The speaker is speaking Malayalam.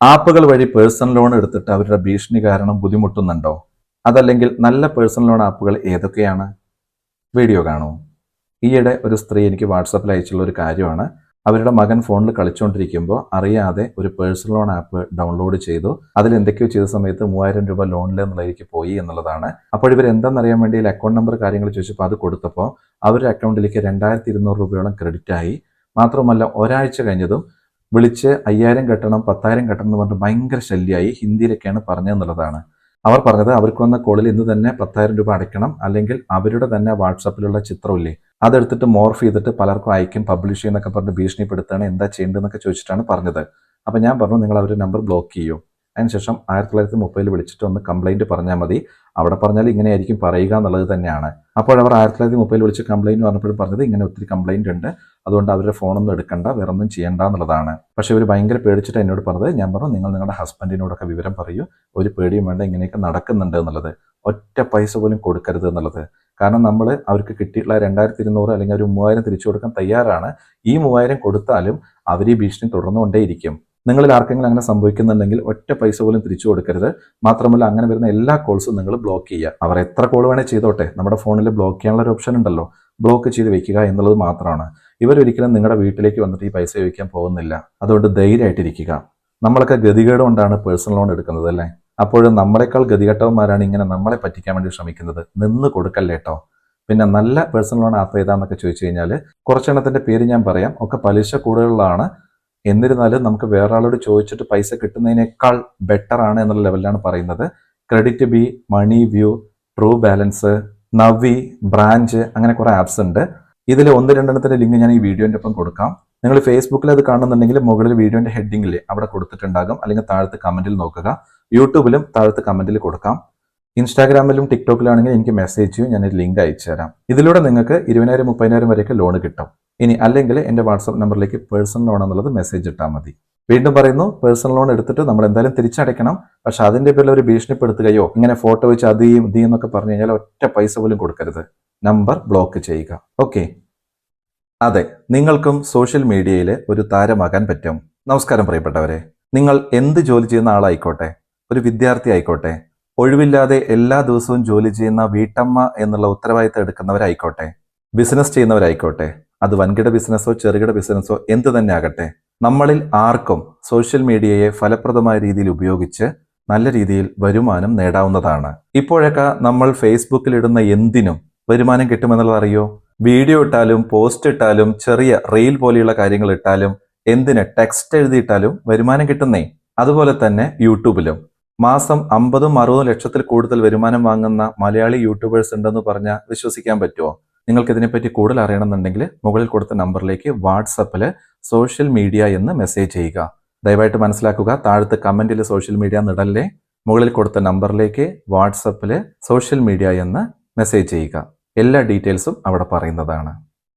ആപ്പുകൾ വഴി പേഴ്സണൽ ലോൺ എടുത്തിട്ട് അവരുടെ ഭീഷണി കാരണം ബുദ്ധിമുട്ടുന്നുണ്ടോ? അതല്ലെങ്കിൽ നല്ല പേഴ്സണൽ ലോൺ ആപ്പുകൾ ഏതൊക്കെയാണ്? വീഡിയോ കാണൂ. ഈയിടെ ഒരു സ്ത്രീ എനിക്ക് വാട്സാപ്പിൽ അയച്ചുള്ള ഒരു കാര്യമാണ്. അവരുടെ മകൻ ഫോണിൽ കളിച്ചുകൊണ്ടിരിക്കുമ്പോൾ അറിയാതെ ഒരു പേഴ്സണൽ ലോൺ ആപ്പ് ഡൗൺലോഡ് ചെയ്തു. അതിൽ എന്തൊക്കെയോ ചെയ്ത സമയത്ത് മൂവായിരം രൂപ ലോണിൽ എന്നുള്ളതിലേക്ക് പോയി എന്നുള്ളതാണ്. അപ്പോൾ ഇവർ എന്താണെന്നറിയാൻ വേണ്ടി അക്കൗണ്ട് നമ്പർ കാര്യങ്ങൾ ചോദിച്ചപ്പോൾ അത് കൊടുത്തപ്പോൾ അവരുടെ അക്കൗണ്ടിലേക്ക് രണ്ടായിരത്തി ഇരുന്നൂറ് രൂപയോളം ക്രെഡിറ്റ് ആയി മാത്രമല്ല ഒരാഴ്ച കഴിഞ്ഞതും വിളിച്ച് അയ്യായിരം കെട്ടണം പത്തായിരം കെട്ടണം എന്ന് പറഞ്ഞിട്ട് ഭയങ്കര ശല്യമായി ഹിന്ദിയിലൊക്കെയാണ് പറഞ്ഞതെന്നുള്ളതാണ്. അവർ പറഞ്ഞത് അവർക്ക് വന്ന കോളിൽ ഇന്ന് തന്നെ പത്തായിരം രൂപ അടയ്ക്കണം അല്ലെങ്കിൽ അവരുടെ തന്നെ വാട്സാപ്പിലുള്ള ചിത്രമില്ലേ അതെടുത്തിട്ട് മോർഫ് ചെയ്തിട്ട് പലർക്കും അയക്കും പബ്ലിഷ് ചെയ്യുന്നൊക്കെ പറഞ്ഞ് ഭീഷണിപ്പെടുത്താണ് എന്താ ചെയ്യേണ്ടതെന്നൊക്കെ ചോദിച്ചിട്ടാണ് പറഞ്ഞത്. അപ്പം ഞാൻ പറഞ്ഞു നിങ്ങൾ അവരുടെ നമ്പർ ബ്ലോക്ക് ചെയ്യൂ. അതിനുശേഷം ആയിരത്തി തൊള്ളായിരത്തി മുപ്പതിൽ വിളിച്ചിട്ട് ഒന്ന് കംപ്ലൈന്റ് പറഞ്ഞാൽ മതി. അവിടെ പറഞ്ഞാൽ ഇങ്ങനെയായിരിക്കും പറയുക എന്നുള്ളത് തന്നെയാണ്. അപ്പോൾ അവർ ആയിരത്തി തൊള്ളായിരത്തി മുപ്പതിൽ വിളിച്ച് കംപ്ലൈന്റ് പറഞ്ഞപ്പോഴും പറഞ്ഞത് ഇങ്ങനെ ഒത്തിരി കംപ്ലൈന്റ് ഉണ്ട്. അതുകൊണ്ട് അവരുടെ ഫോണൊന്നും എടുക്കണ്ട വേറെ ഒന്നും ചെയ്യണ്ട എന്നുള്ളതാണ്. പക്ഷേ ഇവർ ഭയങ്കര പേടിച്ചിട്ട് എന്നോട് പറഞ്ഞത് ഞാൻ പറഞ്ഞു നിങ്ങൾ നിങ്ങളുടെ ഹസ്ബൻഡിനോടൊക്കെ വിവരം പറയൂ. ഒരു പേടിയും വേണ്ട ഇങ്ങനെയൊക്കെ നടക്കുന്നുണ്ട് എന്നുള്ളത്. ഒറ്റ പൈസ പോലും കൊടുക്കരുത് എന്നുള്ളത്. കാരണം നമ്മൾ അവർക്ക് കിട്ടിയിട്ടുള്ള രണ്ടായിരത്തി ഇരുന്നൂറ് അല്ലെങ്കിൽ ഒരു മൂവായിരം തിരിച്ചു കൊടുക്കാൻ തയ്യാറാണ്. ഈ മൂവായിരം കൊടുത്താലും അവർ ഈ ഭീഷണി തുടർന്നുകൊണ്ടേയിരിക്കും. നിങ്ങളിൽ ആർക്കെങ്കിലും അങ്ങനെ സംഭവിക്കുന്നുണ്ടെങ്കിൽ ഒറ്റ പൈസ പോലും തിരിച്ചു കൊടുക്കരുത്. മാത്രമല്ല അങ്ങനെ വരുന്ന എല്ലാ കോൾസും നിങ്ങൾ ബ്ലോക്ക് ചെയ്യുക. അവർ എത്ര കോൾ വേണേൽ ചെയ്തോട്ടെ. നമ്മുടെ ഫോണിൽ ബ്ലോക്ക് ചെയ്യാനുള്ള ഒരു ഓപ്ഷൻ ഉണ്ടല്ലോ. ബ്ലോക്ക് ചെയ്ത് വെക്കുക എന്നുള്ളത് മാത്രമാണ്. ഇവരൊരിക്കലും നിങ്ങളുടെ വീട്ടിലേക്ക് വന്നിട്ട് ഈ പൈസ ചോദിക്കാൻ പോകുന്നില്ല. അതുകൊണ്ട് ധൈര്യമായിട്ടിരിക്കുക. നമ്മളൊക്കെ ഗതികേട് കൊണ്ടാണ് പേഴ്സണൽ ലോൺ എടുക്കുന്നത് അല്ലേ? അപ്പോഴും നമ്മളെക്കാൾ ഗതികെട്ടവന്മാരാണ് ഇങ്ങനെ നമ്മളെ പറ്റിക്കാൻ വേണ്ടി ശ്രമിക്കുന്നത്. നിന്ന് കൊടുക്കല്ലേ കേട്ടോ പിന്നെ നല്ല പേഴ്സണൽ ലോൺ ആപ്പ് ഏതാന്നൊക്കെ ചോദിച്ചു കഴിഞ്ഞാൽ കുറച്ചെണ്ണത്തിന്റെ പേര് ഞാൻ പറയാം. ഒക്കെ പലിശ കൂടുതലുള്ളതാണ് എന്നിരുന്നാലും നമുക്ക് വേറെ ആളോട് ചോദിച്ചിട്ട് പൈസ കിട്ടുന്നതിനേക്കാൾ ബെറ്റർ ആണ് എന്നുള്ള ലെവലിലാണ് പറയുന്നത്. Credit bee money view true balance Navi branch അങ്ങനെ കുറെ ആപ്സ് ഉണ്ട്. ഇതിൽ ഒന്ന് രണ്ടെണ്ണത്തിന്റെ ലിങ്ക് ഞാൻ ഈ വീഡിയോന്റെ ഒപ്പം കൊടുക്കാം. നിങ്ങൾ ഫേസ്ബുക്കിൽ അത് കാണുന്നുണ്ടെങ്കിൽ മുകളിൽ വീഡിയോന്റെ ഹെഡിങ്ങിൽ അവിടെ കൊടുത്തിട്ടുണ്ടാകും. അല്ലെങ്കിൽ താഴത്ത് കമന്റിൽ നോക്കുക. യൂട്യൂബിലും താഴത്ത് കമന്റിൽ കൊടുക്കാം. ഇൻസ്റ്റാഗ്രാമിലും ടിക്ടോക്കിലാണെങ്കിൽ എനിക്ക് മെസ്സേജ് ചെയ്യും ഞാൻ ഒരു ലിങ്ക് അയച്ചു തരാം. ഇതിലൂടെ നിങ്ങൾക്ക് ഇരുപതിനായിരം മുപ്പതിനായിരം വരെയൊക്കെ ലോൺ കിട്ടും. ഇനി അല്ലെങ്കിൽ എന്റെ വാട്സപ്പ് നമ്പറിലേക്ക് പേഴ്സണൽ ലോൺ എന്നുള്ളത് മെസ്സേജ് ഇട്ടാൽ മതി. വീണ്ടും പറയുന്നു പേഴ്സണൽ ലോൺ എടുത്തിട്ട് നമ്മൾ എന്തായാലും തിരിച്ചടയ്ക്കണം. പക്ഷെ അതിന്റെ പേരിൽ ഒരു ഭീഷണിപ്പെടുത്തുകയോ ഇങ്ങനെ ഫോട്ടോ വെച്ച് അത് ഇതി എന്നൊക്കെ പറഞ്ഞു കഴിഞ്ഞാൽ ഒറ്റ പൈസ പോലും കൊടുക്കരുത്. നമ്പർ ബ്ലോക്ക് ചെയ്യുക. ഓക്കെ അതെ നിങ്ങൾക്കും സോഷ്യൽ മീഡിയയിൽ ഒരു താരമാകാൻ പറ്റും. നമസ്കാരം പ്രിയപ്പെട്ടവരെ. നിങ്ങൾ എന്ത് ജോലി ചെയ്യുന്ന ആളായിക്കോട്ടെ ഒരു വിദ്യാർത്ഥി ആയിക്കോട്ടെ ഒഴിവില്ലാതെ എല്ലാ ദിവസവും ജോലി ചെയ്യുന്ന വീട്ടമ്മ എന്നുള്ള ഉത്തരവാദിത്തം എടുക്കുന്നവരായിക്കോട്ടെ ബിസിനസ് ചെയ്യുന്നവരായിക്കോട്ടെ അത് വൻകിട ബിസിനസ്സോ ചെറുകിട ബിസിനസ്സോ എന്ത് തന്നെ ആകട്ടെ നമ്മളിൽ ആർക്കും സോഷ്യൽ മീഡിയയെ ഫലപ്രദമായ രീതിയിൽ ഉപയോഗിച്ച് നല്ല രീതിയിൽ വരുമാനം നേടാവുന്നതാണ്. ഇപ്പോഴൊക്കെ നമ്മൾ ഫേസ്ബുക്കിൽ ഇടുന്ന എന്തിനും വരുമാനം കിട്ടുമെന്നുള്ളത് അറിയോ? വീഡിയോ ഇട്ടാലും പോസ്റ്റ് ഇട്ടാലും ചെറിയ റീൽ പോലെയുള്ള കാര്യങ്ങൾ ഇട്ടാലും എന്തിന് ടെക്സ്റ്റ് എഴുതിയിട്ടാലും വരുമാനം കിട്ടുന്നേ. അതുപോലെ തന്നെ യൂട്യൂബിലും മാസം അമ്പതും അറുപതും ലക്ഷത്തിൽ കൂടുതൽ വരുമാനം വാങ്ങുന്ന മലയാളി യൂട്യൂബേഴ്സ് ഉണ്ടെന്ന് പറഞ്ഞാൽ വിശ്വസിക്കാൻ പറ്റുമോ നിങ്ങൾക്ക് ഇതിനെപ്പറ്റി കൂടുതൽ അറിയണമെന്നുണ്ടെങ്കിൽ മുകളിൽ കൊടുത്ത നമ്പറിലേക്ക് വാട്സപ്പിൽ സോഷ്യൽ മീഡിയ എന്ന് മെസ്സേജ് ചെയ്യുക. ദയവായിട്ട് മനസ്സിലാക്കുക താഴത്ത് കമന്റിൽ സോഷ്യൽ മീഡിയ നിടല്ലേ മുകളിൽ കൊടുത്ത നമ്പറിലേക്ക് വാട്സപ്പിൽ സോഷ്യൽ മീഡിയ എന്ന് മെസ്സേജ് ചെയ്യുക. എല്ലാ ഡീറ്റെയിൽസും അവിടെ പറയുന്നതാണ്.